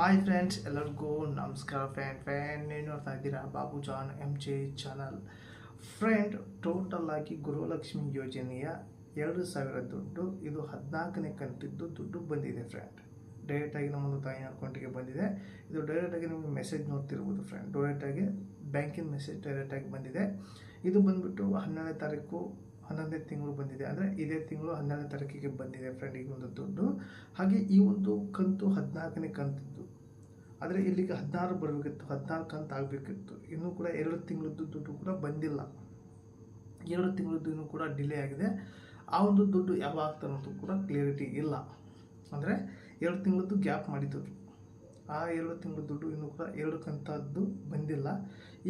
Hi friends ಎಲ್ಲರಿಗೂ ನಮಸ್ಕಾರ friend friend ನೀವು ನೋಡ್ತಾ ಇದ್ದೀರಾ? Babu John M J channel friend total ಆಗಿ ಗೃಹಲಕ್ಷ್ಮಿ ಯೋಜನೆಯ ಎರಡು ಸಾವಿರ ದುಡ್ಡು, ಇದು ಹದಿನಾಲ್ಕನೇ ಕಂತಿದ್ದು ದುಡ್ಡು ಬಂದಿದೆ ಫ್ರೆಂಡ್ ಡೈರೆಕ್ಟಾಗಿ ನಮ್ಮದು ತಾಯಿ ಅಕೌಂಟಿಗೆ ಬಂದಿದೆ. ಇದು ಡೈರೆಕ್ಟಾಗಿ ನಿಮಗೆ ಮೆಸೇಜ್ ನೋಡ್ತಿರ್ಬೋದು ಫ್ರೆಂಡ್ ಡೈರೆಕ್ಟಾಗಿ ಬ್ಯಾಂಕಿನ ಮೆಸೇಜ್ ಡೈರೆಕ್ಟಾಗಿ ಬಂದಿದೆ. ಇದು ಬಂದ್ಬಿಟ್ಟು ಹನ್ನೆರಡನೇ ತಾರೀಕು, ಹನ್ನೊಂದನೇ ತಿಂಗಳು ಬಂದಿದೆ. ಅಂದರೆ ಇದೇ ತಿಂಗಳು ಹನ್ನೆರಡನೇ ತಾರೀಕಿಗೆ ಬಂದಿದೆ ಫ್ರೆಂಡ್ ಈ ಒಂದು ದುಡ್ಡು. ಹಾಗೆ ಈ ಒಂದು ಕಂತು ಹದಿನಾಲ್ಕನೇ ಕಂತಿದ್ದು. ಆದರೆ ಇಲ್ಲಿಗೆ ಹದಿನಾರು ಬರಬೇಕಿತ್ತು, ಹದಿನಾರು ಕಂತು ಆಗಬೇಕಿತ್ತು. ಇನ್ನೂ ಕೂಡ ಎರಡು ತಿಂಗಳದ್ದು ದುಡ್ಡು ಕೂಡ ಬಂದಿಲ್ಲ. ಎರಡು ತಿಂಗಳದ್ದು ಇನ್ನೂ ಕೂಡ ಡಿಲೇ ಆಗಿದೆ. ಆ ಒಂದು ದುಡ್ಡು ಯಾವಾಗ ಅಂತ ಕೂಡ ಕ್ಲಿಯರಿಟಿ ಇಲ್ಲ. ಅಂದರೆ ಎರಡು ತಿಂಗಳದ್ದು ಗ್ಯಾಪ್ ಮಾಡಿದ್ದು ಆ ಎರಡು ತಿಂಗಳ ದುಡ್ಡು ಇನ್ನೂ ಕೂಡ ಎರಡು ಕಂತದ್ದು ಬಂದಿಲ್ಲ.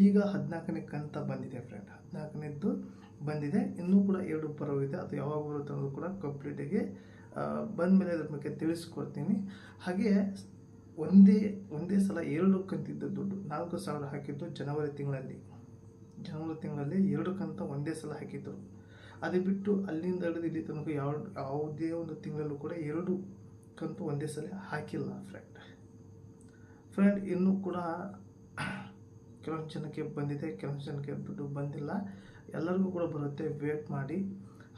ಈಗ ಹದಿನಾಲ್ಕನೇ ಕಂತ ಬಂದಿದೆ ಫ್ರೆಂಡ್ ಹದಿನಾಲ್ಕನೇದ್ದು ಬಂದಿದೆ. ಇನ್ನೂ ಕೂಡ ಎರಡು ಪರವಿದೆ ಅದು ಯಾವಾಗ ಬರುತ್ತೆ ಅನ್ನೋದು ಕೂಡ ಕಂಪ್ಲೀಟಾಗಿ ಬಂದ ಮೇಲೆ ಅದ್ರ ಬಗ್ಗೆ ತಿಳಿಸ್ಕೊಡ್ತೀನಿ. ಹಾಗೆ ಒಂದೇ ಒಂದೇ ಸಲ ಎರಡು ಕಂತಿದ್ದ ದುಡ್ಡು ನಾಲ್ಕು ಸಾವಿರ ಹಾಕಿದ್ದು ಜನವರಿ ತಿಂಗಳಲ್ಲಿ. ಜನವರಿ ತಿಂಗಳಲ್ಲಿ ಎರಡು ಕಂತ ಒಂದೇ ಸಲ ಹಾಕಿದ್ದರು ಅದು ಬಿಟ್ಟು ಅಲ್ಲಿಂದ ಹಿಡಿದು ಇಲ್ಲಿ ತನಕ ಯಾವ, ಯಾವುದೇ ಒಂದು ತಿಂಗಳಲ್ಲೂ ಕೂಡ ಎರಡು ಕಂತು ಒಂದೇ ಸಲ ಹಾಕಿಲ್ಲ ಫ್ರೆಂಡ್. ಫ್ರೆಂಡ್, ಇನ್ನೂ ಕೂಡ ಕೆಲವೊಂದು ಜನಕ್ಕೆ ಬಂದಿದೆ, ಕೆಲವೊಂದು ಜನಕ್ಕೆ ದುಡ್ಡು ಬಂದಿಲ್ಲ. ಎಲ್ಲರಿಗೂ ಕೂಡ ಬರುತ್ತೆ, ವೇಟ್ ಮಾಡಿ.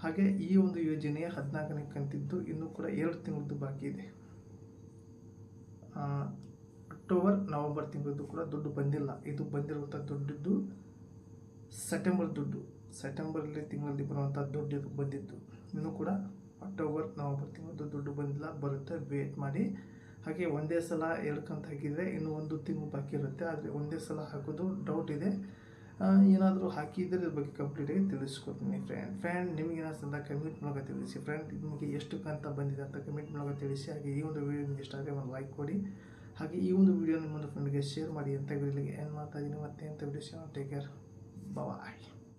ಹಾಗೆ ಈ ಒಂದು ಯೋಜನೆಯ ಹದಿನಾಲ್ಕನೇ ಕಂತಿದ್ದು ಇನ್ನೂ ಕೂಡ ಎರಡು ತಿಂಗಳದ್ದು ಬಾಕಿ ಇದೆ. ಅಕ್ಟೋಬರ್, ನವಂಬರ್ ತಿಂಗಳದ್ದು ಕೂಡ ದುಡ್ಡು ಬಂದಿಲ್ಲ. ಇದು ಬಂದಿರುವಂಥ ದುಡ್ಡಿದ್ದು ಸೆಪ್ಟೆಂಬರ್ ದುಡ್ಡು. ಸೆಪ್ಟೆಂಬರಲ್ಲಿ ತಿಂಗಳಲ್ಲಿ ಬರುವಂಥ ದುಡ್ಡು ಇದು ಬಂದಿದ್ದು. ಇನ್ನೂ ಕೂಡ ಅಕ್ಟೋಬರ್, ನವಂಬರ್ ತಿಂಗಳದ್ದು ದುಡ್ಡು ಬಂದಿಲ್ಲ, ಬರುತ್ತೆ. ವೇಟ್ ಮಾಡಿ. ಹಾಗೆ ಒಂದೇ ಸಲ ಎರಡು ಹಾಕಿದರೆ ಇನ್ನೂ ಒಂದು ತಿಂಗಳು ಬಾಕಿ ಇರುತ್ತೆ. ಆದರೆ ಒಂದೇ ಸಲ ಹಾಕೋದು ಡೌಟ್ ಇದೆ. ಏನಾದರೂ ಹಾಕಿದರೆ ಇದ್ರ ಬಗ್ಗೆ ಕಂಪ್ಲೀಟಾಗಿ ತಿಳಿಸ್ಕೊಡ್ತೀನಿ ಫ್ರೆಂಡ್ ಫ್ರೆಂಡ್ ನಿಮಗೆ ಏನಾಗ್ತದೆ ಕಮೆಂಟ್ ಮೂಲಕ ತಿಳಿಸಿ. ಫ್ರೆಂಡ್ ನಿಮಗೆ ಎಷ್ಟು ಕಂತ ಬಂದಿದೆ ಅಂತ ಕಮೆಂಟ್ ಮೂಲಕ ತಿಳಿಸಿ. ಹಾಗೆ ಈ ಒಂದು ವಿಡಿಯೋ ನಿಮಗೆ ಇಷ್ಟ ಆದರೆ ಒಂದು ಲೈಕ್ ಕೊಡಿ. ಹಾಗೆ ಈ ಒಂದು ವಿಡಿಯೋ ನಿಮ್ಮೊಂದು ಫ್ರೆಂಡ್ಗೆ ಶೇರ್ ಮಾಡಿ ಅಂತ ವಿಡಿಯೋಗೆ ಏನು ಮಾಡ್ತಾ ಇದ್ದೀನಿ. ಮತ್ತೆ ಅಂತ ವಿಡಿಯೋ ಟೇಕ್ ಕೇರ್ ಬಾಯ್